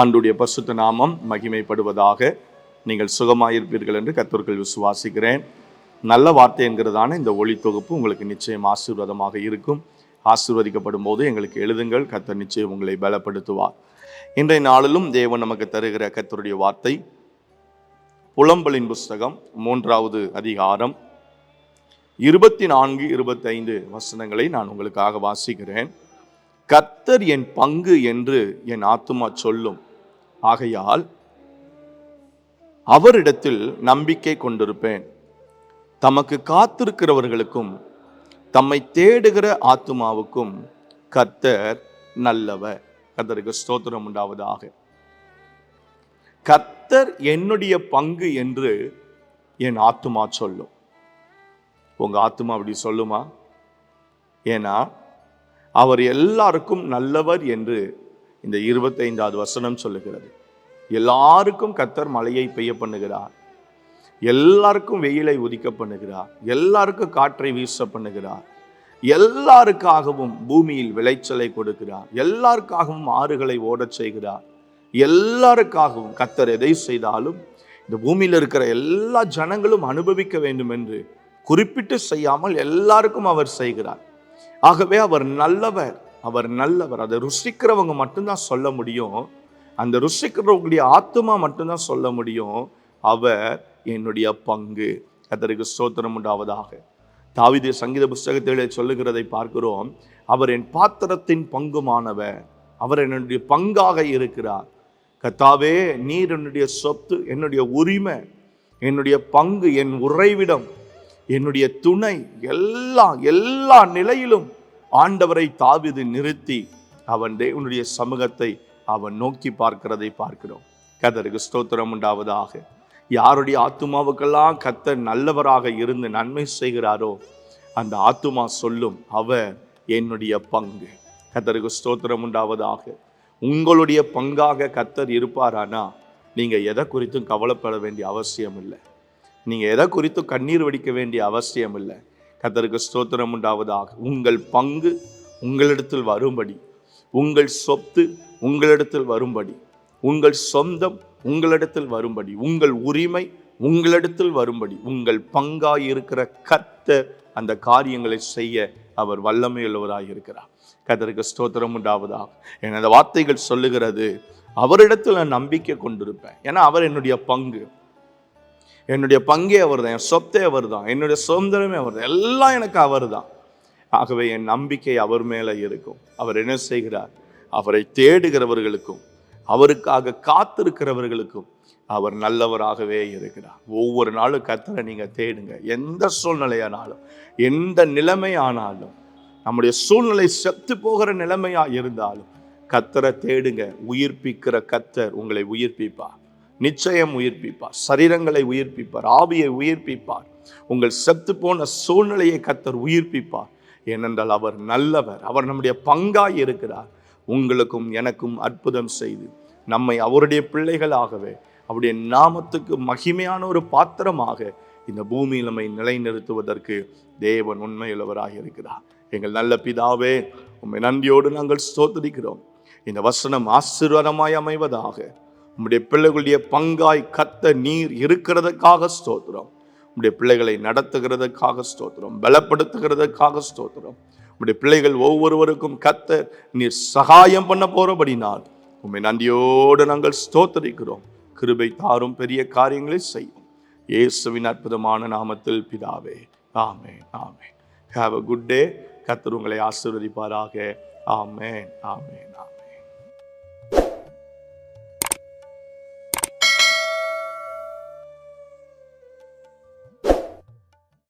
ஆண்டுடைய பசுத்த நாமம் மகிமைப்படுவதாக நீங்கள் சுகமாயிருப்பீர்கள் என்று கத்தர்கள் விசுவாசிக்கிறேன். நல்ல வார்த்தை என்கிறதான இந்த ஒளி தொகுப்பு உங்களுக்கு நிச்சயம் ஆசீர்வாதமாக இருக்கும். ஆசீர்வதிக்கப்படும் போது எங்களுக்கு எழுதுங்கள் கத்தர் நிச்சயம் உங்களை பலப்படுத்துவார். இன்றைய நாளிலும் தேவன் நமக்கு தருகிற கத்தருடைய வார்த்தை புலம்பலின் புஸ்தகம் மூன்றாவது அதிகாரம் இருபத்தி நான்கு இருபத்தைந்து வசனங்களை நான் உங்களுக்காக வாசிக்கிறேன். கர்த்தர் என் பங்கு என்று என் ஆத்துமா சொல்லும். ஆகையால் அவரிடத்தில் நம்பிக்கை கொண்டிருப்பேன். தமக்கு காத்திருக்கிறவர்களுக்கும் தம்மை தேடுகிற ஆத்துமாவுக்கும் கர்த்தர் நல்லவர். கர்த்தருக்கு ஸ்தோத்திரம் உண்டாவதாக. கர்த்தர் என்னுடைய பங்கு என்று என் ஆத்துமா சொல்லும். உங்க ஆத்துமா அப்படி சொல்லுமா? ஏன்னா அவர் எல்லாருக்கும் நல்லவர் என்று இந்த இருபத்தைந்தாவது வசனம் சொல்லுகிறது. எல்லாருக்கும் கத்தர் மழையை பெய்ய பண்ணுகிறார். எல்லாருக்கும் வெயிலை உதிக்க பண்ணுகிறார். எல்லாருக்கும் காற்றை வீச பண்ணுகிறார். எல்லாருக்காகவும் பூமியில் விளைச்சலை கொடுக்கிறார். எல்லாருக்காகவும் ஆறுகளை ஓடச் செய்கிறார். எல்லாருக்காகவும் கத்தர் எதை செய்தாலும் இந்த பூமியில் இருக்கிற எல்லா ஜனங்களும் அனுபவிக்க வேண்டும் என்று குறிப்பிட்டு செய்யாமல் எல்லாருக்கும் அவர் செய்கிறார். ஆகவே அவர் நல்லவர் அவர் நல்லவர். அதை ருசிக்கிறவங்க மட்டும்தான் சொல்ல முடியும். அந்த ருசிக்கிறவங்களுடைய ஆத்மா மட்டும்தான் சொல்ல முடியும். அவர் என்னுடைய பங்கு. அதற்கு சோத்திரம் உண்டாவதாக. தாவித சங்கீத புஸ்தகத்திலே சொல்லுகிறதை பார்க்கிறோம். அவர் என் பாத்திரத்தின் பங்குமானவர். அவர் என்னுடைய பங்காக இருக்கிறார். கத்தாவே நீர் என்னுடைய சொத்து என்னுடைய உரிமை என்னுடைய பங்கு என் உறைவிடம். என்னுடைய துணை எல்லா எல்லா நிலையிலும் ஆண்டவரை தாவிது நிறுத்தி அவன் தேவனுடைய சமூகத்தை அவன் நோக்கி பார்க்கிறதை பார்க்கிறோம். கதருக்கு ஸ்தோத்திரம் உண்டாவதாக. யாருடைய ஆத்துமாவுக்கெல்லாம் கத்தர் நல்லவராக இருந்து நன்மை செய்கிறாரோ அந்த ஆத்துமா சொல்லும் அவர் என்னுடைய பங்கு. கத்தருக்கு ஸ்தோத்திரம் உண்டாவதாக. உங்களுடைய பங்காக கத்தர் இருப்பாரானா? நீங்கள் எதை குறித்தும் கவலைப்பட வேண்டிய அவசியம் இல்லை நீங்கள் எதை குறித்தும் கண்ணீர் வடிக்க வேண்டிய அவசியம் இல்லை. கத்தருக்கு ஸ்தோத்திரம் உண்டாவதாக. உங்கள் பங்கு உங்களிடத்தில் வரும்படி. உங்கள் சொத்து உங்களிடத்தில் வரும்படி. உங்கள் சொந்தம் உங்களிடத்தில் வரும்படி. உங்கள் உரிமை உங்களிடத்தில் வரும்படி. உங்கள் பங்காய் இருக்கிற கத்த அந்த காரியங்களை செய்ய அவர் வல்லமையுள்ளவராக இருக்கிறார். கதருக்கு ஸ்தோத்திரம் உண்டாவதாக. என் அந்த வார்த்தைகள் சொல்லுகிறது அவரிடத்தில் நான் நம்பிக்கை கொண்டிருப்பேன். ஏன்னா அவர் என்னுடைய பங்கு. என்னுடைய பங்கே அவர் தான் என் சொத்தே அவர் தான் என்னுடைய சுதந்திரமே அவர் தான் எல்லாம் எனக்கு அவர் தான் ஆகவே என் நம்பிக்கை அவர் மேலே இருக்கும். அவர் என்ன செய்கிறார்? அவரை தேடுகிறவர்களுக்கும் அவருக்காக காத்திருக்கிறவர்களுக்கும் அவர் நல்லவராகவே இருக்கிறார். ஒவ்வொரு நாளும் கத்தரை நீங்கள் தேடுங்க. எந்த சூழ்நிலையானாலும் எந்த நிலைமையானாலும் நம்முடைய சூழ்நிலை செத்து போகிற நிலைமையாக இருந்தாலும் கத்தரை தேடுங்க. உயிர்ப்பிக்கிற கத்தர் உங்களை உயிர்ப்பிப்பார். நிச்சயம் உயிர்ப்பிப்பார். சரீரங்களை உயிர்ப்பிப்பார். ஆவியை உயிர்ப்பிப்பார். உங்கள் செத்து போன சூழ்நிலையை கத்தர் உயிர்ப்பிப்பார். ஏனென்றால் அவர் நல்லவர். அவர் நம்முடைய பங்காய் இருக்கிறார். உங்களுக்கும் எனக்கும் அற்புதம் செய்து நம்மை அவருடைய பிள்ளைகளாகவே அவருடைய நாமத்துக்கு மகிமையான ஒரு பாத்திரமாக இந்த பூமியில் நம்மை நிலைநிறுத்துவதற்கு தேவன் உண்மையுள்ளவராக இருக்கிறார். எங்கள் நல்ல பிதாவே உண்மை நன்றியோடு நாங்கள் சோதரிக்கிறோம் இந்த வசனம் ஆசீர்வாதமாய் அமைவதாக. உம்முடைய பிள்ளைகளுடைய பங்காய் கத்த நீர் இருக்கிறதுக்காக ஸ்தோத்திரம். உம்முடைய பிள்ளைகளை நடத்துகிறதுக்காக ஸ்தோத்திரம். பலப்படுத்துகிறதுக்காக ஸ்தோத்திரம். உம்முடைய பிள்ளைகள் ஒவ்வொருவருக்கும் கத்த நீர் சகாயம் பண்ண போறபடினால் உண்மை நன்றியோடு நாங்கள் ஸ்தோத்தரிக்கிறோம். கிருபை தாரும் பெரிய காரியங்களை செய்யும். இயேசுவின் அற்புதமான நாமத்தில் பிதாவே ஆமே ஆமே ஹாவ் அ குட் டே கத்தர் உங்களை ஆசீர்வதிப்பாராக. ஆமே ஆமே ஆமே